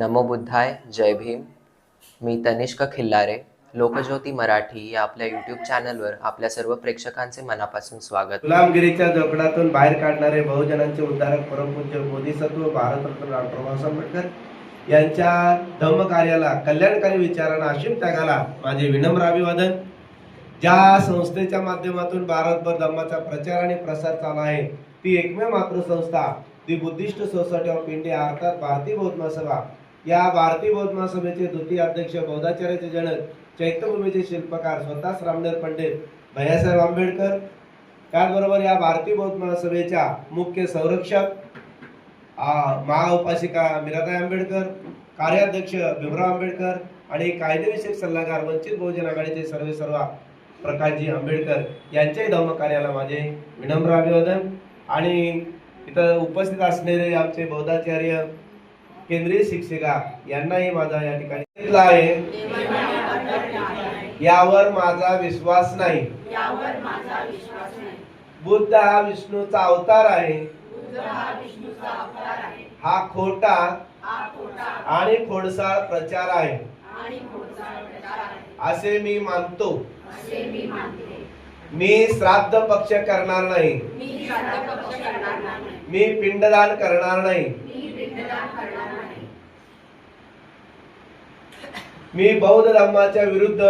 नमो बुद्धाय जय भीम. मी तनिष्क खिल्लारे लोकज्योती मराठी या आपल्या यूट्यूब चॅनलवर आपल्या सर्व प्रेक्षकांचे मनापासून स्वागत. गुलामगिरीच्या जगडातून बाहेर काढणारे बहुजनांचे उद्धारक परमपूज्य बोधिसत्व भारतरत्न डॉक्टर बाबासाहेब आंबेडकर यांच्या धम्मकार्याला कल्याणकारी विचारांना असीम त्यागाला माझे विनम्र अभिवादन. ज्या संस्थेच्या माध्यमातून भारतभर धम्माचा प्रचार आणि प्रसार चालू आहे ती एकमेव मात्र संस्था the Buddhist society of India अर्थात भारतीय बौद्ध सभा या भारतीय बौद्ध महासभेचे द्वितीय अध्यक्ष बौद्धाचार्याचे जनक चैत्यभूमीचे शिल्पकार स्वतः रामदेव पंडित भैयासाहेब आंबेडकर. त्याचबरोबर या भारतीय बौद्ध महासभेच्या मुख्य संरक्षक महाउपासिका मीराताई आंबेडकर कार्याध्यक्ष भीमराव आंबेडकर आणि कायदेविषयक सल्लागार वंचित बहुजन आघाडीचे सर्वे सर्व प्रकाशजी आंबेडकर यांच्याही धर्मकार्याला माझे विनम्र अभिवादन. आणि इथं उपस्थित असलेले आमचे बौद्धाचार्य केंद्रीय शिक्षिका यांनाही माझा या ठिकाणी सांगितलं आहे. यावर माझा विश्वास नाही. बुद्ध हा विष्णूचा अवतार आहे. हा खोटा आणि खोडसाळ प्रचार आहे. असे मी मानतो. मी श्राद्ध पक्ष करणार नाही. मी पिंडदान करणार नाही. मी बौद्ध धर्माच्या विरुद्ध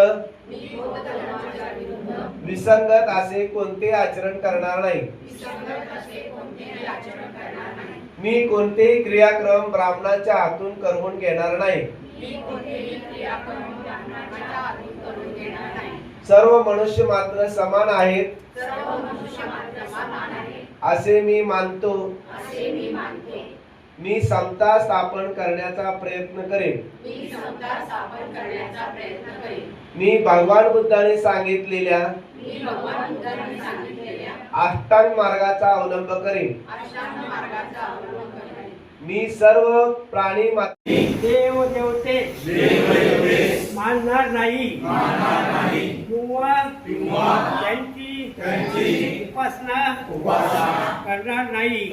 विसंगत असे कोणते आचरण करणार नाही. विसंगत असे कोणतेही आचरण करणार नाही. मी कोणतेही क्रियाक्रम ब्राह्मणाच्या हातून करवून घेणार नाही. सर्व मनुष्य मात्र समान आहेत. असे मी मानते. मी समता स्थापन करण्याचा प्रयत्न करेन. मी समता स्थापन करण्याचा प्रयत्न करेन. मी भगवान बुद्धाने सांगितलेल्या मी भगवान बुद्धांनी सांगितलेल्या अष्टांग मार्गाचा अवलंब करेन. अष्टांग मार्गाचा अवलंब करेन. मी सर्व प्राणी मात्र देव देवते. मानणार नाही. किंवा त्यांची उपासना करणार नाही.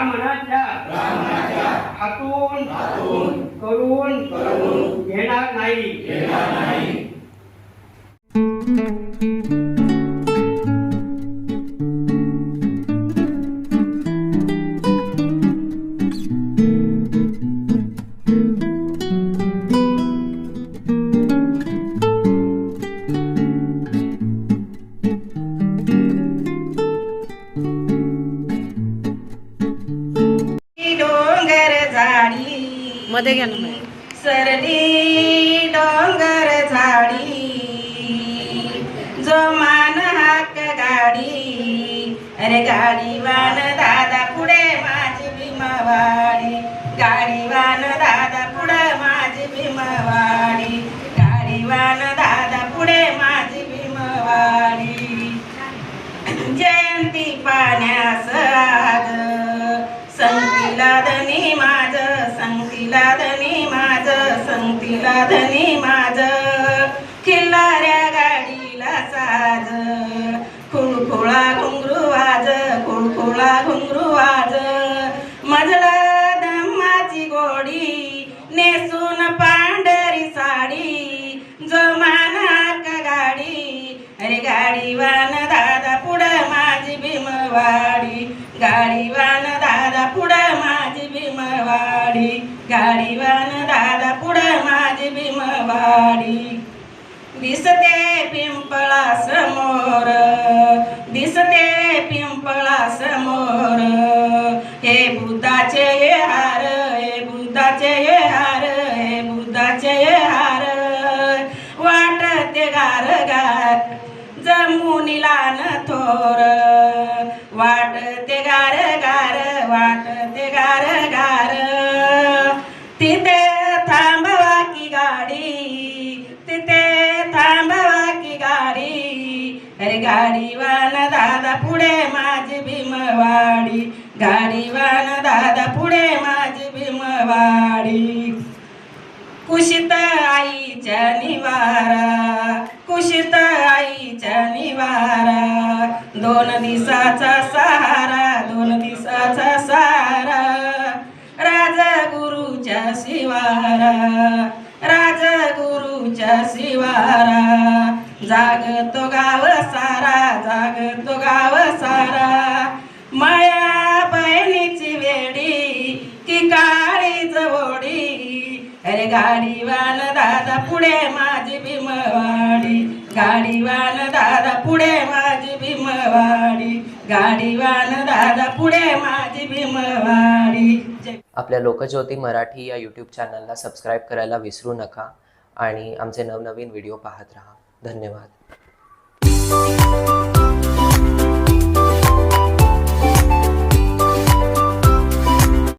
ब्राह्मणाच्या हातून करून घेणार नाही. मध्ये घ्या ना. सरली डोंगर झाडी जो मान हाक गाडी अरे गाडीवान दादा पुढे माझी भीमवाडी. गाडीवान दादा पुढे माझी भीमवाडी. गाडीवान दादा पुढे माझी भीमवाडी. जयंती पाण्यास संगीला संगतीला धनी माझ संगतीला धनी माझ संगतीला धनी माझ. खिल्लाऱ्या गाडीला साज. खुळखुळा घुंगरू वाज खुळखुळा घुंगरू वाज. मजला धम्माची गोडी नेसून पांढरी साडी. जमाना का गाडी अरे गाडीवान दादा पुढं माझी भीमवाडी गाडीवान दादा पुढं माझी भीमवाडी गाडीवान दादा पुढं माझी भीमवाडी दिसते पिंपळा समोर दिसते पिंपळा समोर हे बुद्धाचे हार हे बुद्धाचे हे हार हे बुद्धाचे हार. वाटते गार गार जमुनीला न थोर. गाडीवान दादा पुढे माझी भीमवाडी. गाडीवान दादा पुढे माझी भीमवाडी. कुशित आईच्या निवारा. कुशित आईच्या निवारा. दोन दिसाचा सहारा दोन दिसाचा सहारा राजगुरुच्या शिवारा. राजगुरुच्या शिवारा. जाग तो गाव सारा जागतो गाव सारा. माया बहिणीची वेडी की काळी जवडी. अरे गाडीवान दादा पुढे माझी भीमवाडी. गाडीवान दादा पुढे माझी भीमवाडी. गाडीवान दादा पुढे माझी भीमवाडी. आपल्या लोकज्योती मराठी या यूट्यूब चॅनलला सबस्क्राईब करायला विसरू नका आणि आमचे नवनवीन व्हिडिओ पाहत राहा. धन्यवाद.